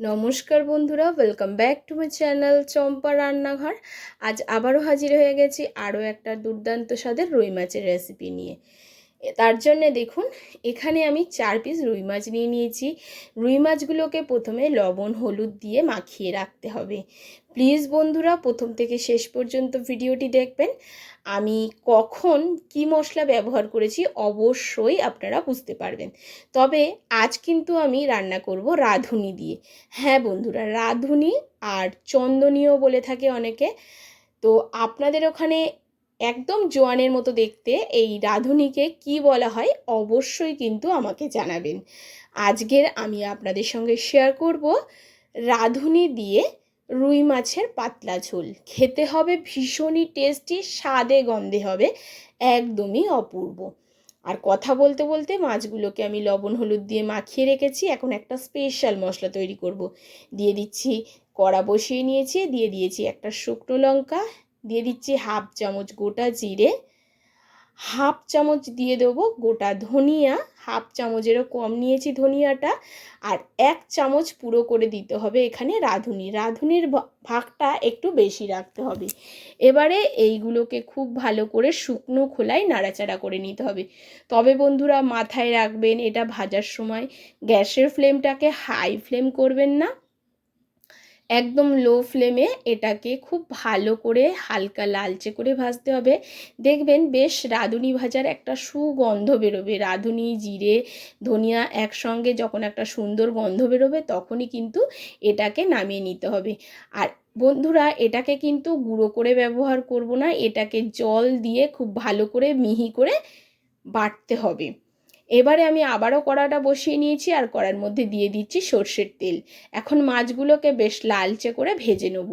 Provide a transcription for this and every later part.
নমস্কার বন্ধুরা welcome back to my channel Champa রান্নাঘর। আজ আবারও হাজির হয়ে গেছি আরও একটা দুর্দান্ত স্বাদের রুই মাছের রেসিপি নিয়ে। তার জন্যে দেখুন, এখানে আমি চার পিস রুই মাছ নিয়ে নিয়েছি। রুই মাছগুলোকে প্রথমে লবণ, হলুদ দিয়ে মাখিয়ে রাখতে হবে। প্লিজ বন্ধুরা, প্রথম থেকে শেষ পর্যন্ত ভিডিওটি দেখবেন। আমি কখন কি মশলা ব্যবহার করেছি অবশ্যই আপনারা বুঝতে পারবেন। তবে আজ কিন্তু আমি রান্না করব রাঁধুনি দিয়ে। হ্যাঁ বন্ধুরা, রাঁধুনি আর চন্দনীয় বলে থাকে অনেকে। তো আপনাদের ওখানে একদম জোয়ানের মতো দেখতে এই রাঁধুনিকে কি বলা হয় অবশ্যই কিন্তু আমাকে জানাবেন। আজকের আমি আপনাদের সঙ্গে শেয়ার করব রাঁধুনি দিয়ে রুই মাছের পাতলা ঝোল। খেতে হবে ভীষণই টেস্টি স্বাদে গন্ধে হবে, একদমই অপূর্ব। আর কথা বলতে বলতে মাছগুলোকে আমি লবণ, হলুদ দিয়ে মাখিয়ে রেখেছি, এখন একটা স্পেশাল মশলা তৈরি করব। দিয়ে দিচ্ছি কড়া বসিয়ে নিয়েছি, দিয়ে দিয়েছি একটা শুকনো লঙ্কা দিয়ে দিচ্ছি হাফ চামচ গোটা জিরে, হাফ চামচ দিয়ে দেবো গোটা ধনিয়া, হাফ চামচেরও কম নিয়েছি ধনিয়াটা, আর এক চামচ পুরো করে দিতে হবে এখানে রাঁধুনি। রাঁধুনির ভাগটা একটু বেশি রাখতে হবে। এবারে এইগুলোকে খুব ভালো করে শুকনো খোলায় নাড়াচাড়া করে নিতে হবে। তবে বন্ধুরা মাথায় রাখবেন, এটা ভাজার সময় গ্যাসের ফ্লেমটাকে হাই ফ্লেম করবেন না। একদম লো ফ্লেমে এটাকে খুব ভালো করে হালকা লালচে করে ভাজতে হবে। দেখবেন বেশ রাঁধুনি ভাজার একটা সুগন্ধ বেরোবে। রাঁধুনি, জিরে, ধনিয়া একসঙ্গে যখন একটা সুন্দর গন্ধ বেরোবে তখনই কিন্তু এটাকে নামিয়ে নিতে হবে। আর বন্ধুরা, এটাকে কিন্তু গুঁড়ো করে ব্যবহার করব না। এটাকে জল দিয়ে খুব ভালো করে মিহি করে বাটতে হবে। এবারে আমি আবারও কড়াটা বসিয়ে নিয়েছি আর কড়ার মধ্যে দিয়ে দিচ্ছি সর্ষের তেল। এখন মাছগুলোকে বেশ লালচে করে ভেজে নেব।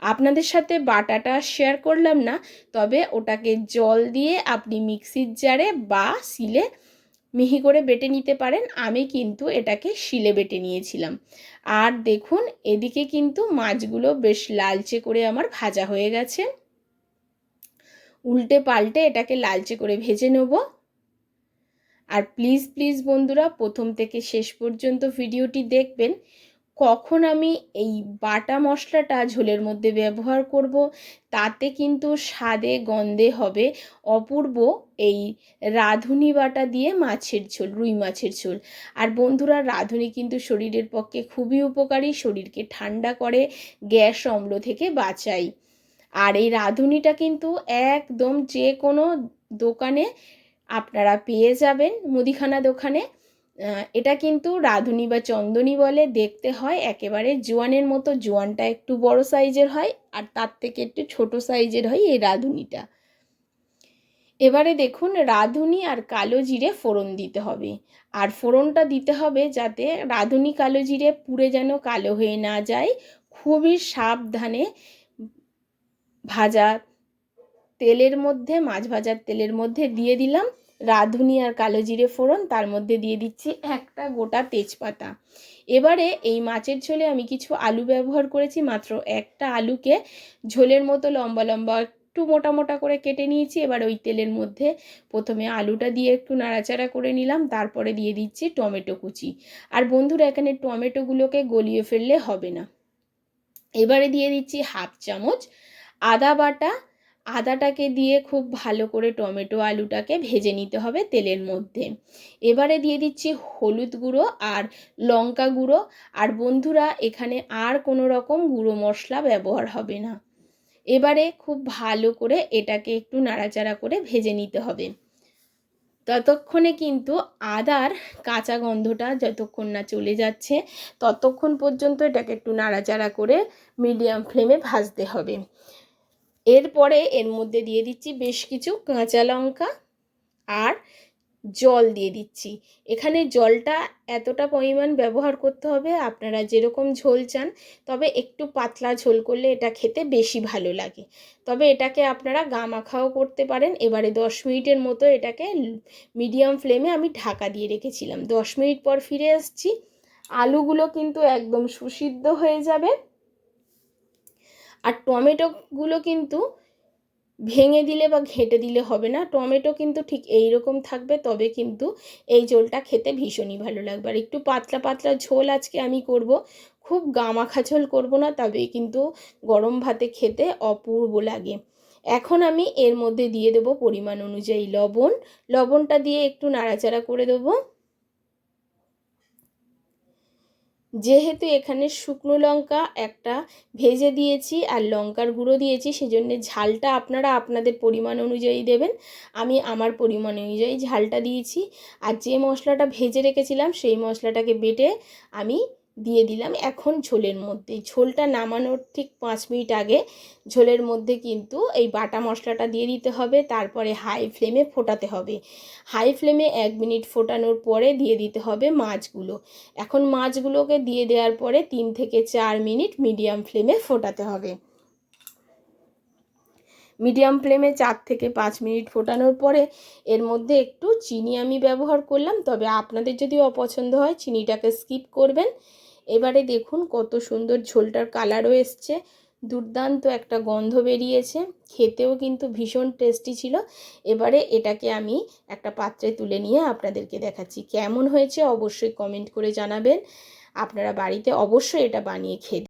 আপনাদের সাথে বাটাটা শেয়ার করলাম না, তবে ওটাকে জল দিয়ে আপনি মিক্সির জারে বা শিলে মিহি করে বেটে নিতে পারেন। আমি কিন্তু এটাকে শিলে বেটে নিয়েছিলাম। আর দেখুন, এদিকে কিন্তু মাছগুলো বেশ লালচে করে আমার ভাজা হয়ে গেছে। উল্টে পাল্টে এটাকে লালচে করে ভেজে নেব। আর প্লিজ প্লিজ বন্ধুরা, প্রথম থেকে শেষ পর্যন্ত ভিডিওটি দেখবেন। কখন আমি এই বাটা মশলাটা ঝোলের মধ্যে ব্যবহার করব, তাতে কিন্তু স্বাদে গন্ধে হবে অপূর্ব এই রাঁধুনি বাটা দিয়ে মাছের ঝোল, রুই মাছের ঝোল। আর বন্ধুরা, রাঁধুনি কিন্তু শরীরের পক্ষে খুবই উপকারী, শরীরকে ঠান্ডা করে, গ্যাস অম্ল থেকে বাঁচায়। আর এই রাঁধুনিটা কিন্তু একদম যে কোনো দোকানে আপনারা পেয়ে যাবেন মুদিখানা দোকানে। এটা কিন্তু রাঁধুনি বা চন্দনী বলে দেখতে হয়। একেবারে জোয়ানের মতো, জোয়ানটা একটু বড় সাইজের হয় আর তার থেকে একটু ছোট সাইজের হয় এই রাঁধুনিটা। এবারে দেখুন, রাঁধুনি আর কালো জিরে ফোড়ন দিতে হবে। আর ফোড়নটা দিতে হবে যাতে রাঁধুনি কালো জিরে পুড়ে যেন কালো হয়ে না যায়। খুবই সাবধানে ভাজা তেলের মধ্যে, মাছ ভাজার তেলের মধ্যে দিয়ে দিলাম। রাঁধুনি আর কালো জিরে ফোড়ন, তার মধ্যে দিয়ে দিচ্ছি একটা গোটা তেজপাতা। এবারে এই মাছের ঝোলে আমি কিছু আলু ব্যবহার করেছি, মাত্র একটা আলুকে। ঝোলের মতো লম্বা লম্বা, একটু মোটা মোটা করে কেটে নিয়েছি। এবার ওই তেলের মধ্যে প্রথমে আলুটা দিয়ে একটু নাড়াচাড়া করে নিলাম, তারপরে দিয়ে দিচ্ছি টমেটো কুচি। আর বন্ধুরা, এখানে টমেটোগুলোকে গলিয়ে ফেললে হবে না। এবারে দিয়ে দিচ্ছি হাফ চামচ আদা বাটা আদাটাকে দিয়ে খুব ভালো করে টমেটো আলুটাকে ভেজে নিতে হবে তেলের মধ্যে। এবারে দিয়ে দিচ্ছি হলুদ গুঁড়ো আর লঙ্কা গুঁড়ো। আর বন্ধুরা, এখানে আর কোনো রকম গুঁড়ো মশলা ব্যবহার হবে না। এবারে খুব ভালো করে এটাকে একটু নাড়াচাড়া করে ভেজে নিতে হবে। ততক্ষণে কিন্তু আদার কাঁচা গন্ধটা যতক্ষণ না চলে যাচ্ছে, ততক্ষণ পর্যন্ত এটাকে একটু নাড়াচাড়া করে মিডিয়াম ফ্লেমে ভাজতে হবে। এরপরে এর মধ্যে দিয়ে দিচ্ছি বেশ কিছু কাঁচা লঙ্কা আর জল দিয়ে দিচ্ছি। এখানে জলটা এতটা পরিমাণ ব্যবহার করতে হবে, আপনারা যেরকম ঝোল চান, তবে একটু পাতলা ঝোল করলে এটা খেতে বেশি ভালো লাগে। তবে এটাকে আপনারা গা মাখাও করতে পারেন। এবারে দশ মিনিটের মতো এটাকে মিডিয়াম ফ্লেমে আমি ঢাকা দিয়ে রেখেছিলাম। দশ মিনিট পর ফিরে আসছি। আলুগুলো কিন্তু একদম সুসিদ্ধ হয়ে যাবে। আর টমেটোগুলো কিন্তু ভেঙে দিলে বা ঘেঁটে দিলে হবে না। টমেটো কিন্তু ঠিক এই রকম থাকবে, তবে কিন্তু এই ঝোলটা খেতে ভীষণই ভালো লাগবে। আর একটু পাতলা পাতলা ঝোল আজকে আমি করব, খুব গামাখা ঝোল করব না, তবে কিন্তু গরম ভাতে খেতে অপূর্ব লাগে। এখন আমি এর মধ্যে দিয়ে দেবো পরিমাণ অনুযায়ী লবণ। লবণটা দিয়ে একটু নাড়াচাড়া করে দেবো। যেহেতু এখানে শুকনো লঙ্কা একটা ভেজে দিয়েছি আর লঙ্কার গুঁড়ো দিয়েছি, সেজন্য ঝালটা আপনারা আপনাদের পরিমাণ অনুযায়ী দেবেন। আমি আমার পরিমাণ অনুযায়ী ঝালটা দিয়েছি। আর যে মশলাটা ভেজে রেখেছিলাম, সেই মশলাটাকে বেটে আমি দিয়ে দিলাম এখন ঝোলের মধ্যে। ঝোলটা নামানোর ঠিক পাঁচ মিনিট আগে ঝোলের মধ্যে কিন্তু এই বাটা মশলাটা দিয়ে দিতে হবে, তারপরে হাই ফ্লেমে ফোটাতে হবে। হাই ফ্লেমে এক মিনিট ফোটানোর পরে দিয়ে দিতে হবে মাছগুলো। এখন মাছগুলোকে দিয়ে দেওয়ার পরে তিন থেকে চার মিনিট মিডিয়াম ফ্লেমে ফোটাতে হবে। মিডিয়াম ফ্লেমে চার থেকে পাঁচ মিনিট ফোটানোর পরে এর মধ্যে একটু চিনি আমি ব্যবহার করলাম। তবে আপনাদের যদি অপছন্দ হয়, চিনিটাকে স্কিপ করবেন। এবারে দেখুন কত সুন্দর ঝোলটার কালারও এসছে। দুর্দান্ত একটা গন্ধ বেরিয়েছে। খেতেও কিন্তু ভীষণ টেস্টি ছিল। এবারে এটাকে আমি একটা পাত্রে তুলে নিয়ে আপনাদেরকে দেখাচ্ছি। কেমন হয়েছে অবশ্যই কমেন্ট করে জানাবেন। আপনারা বাড়িতে অবশ্যই এটা বানিয়ে খেয়ে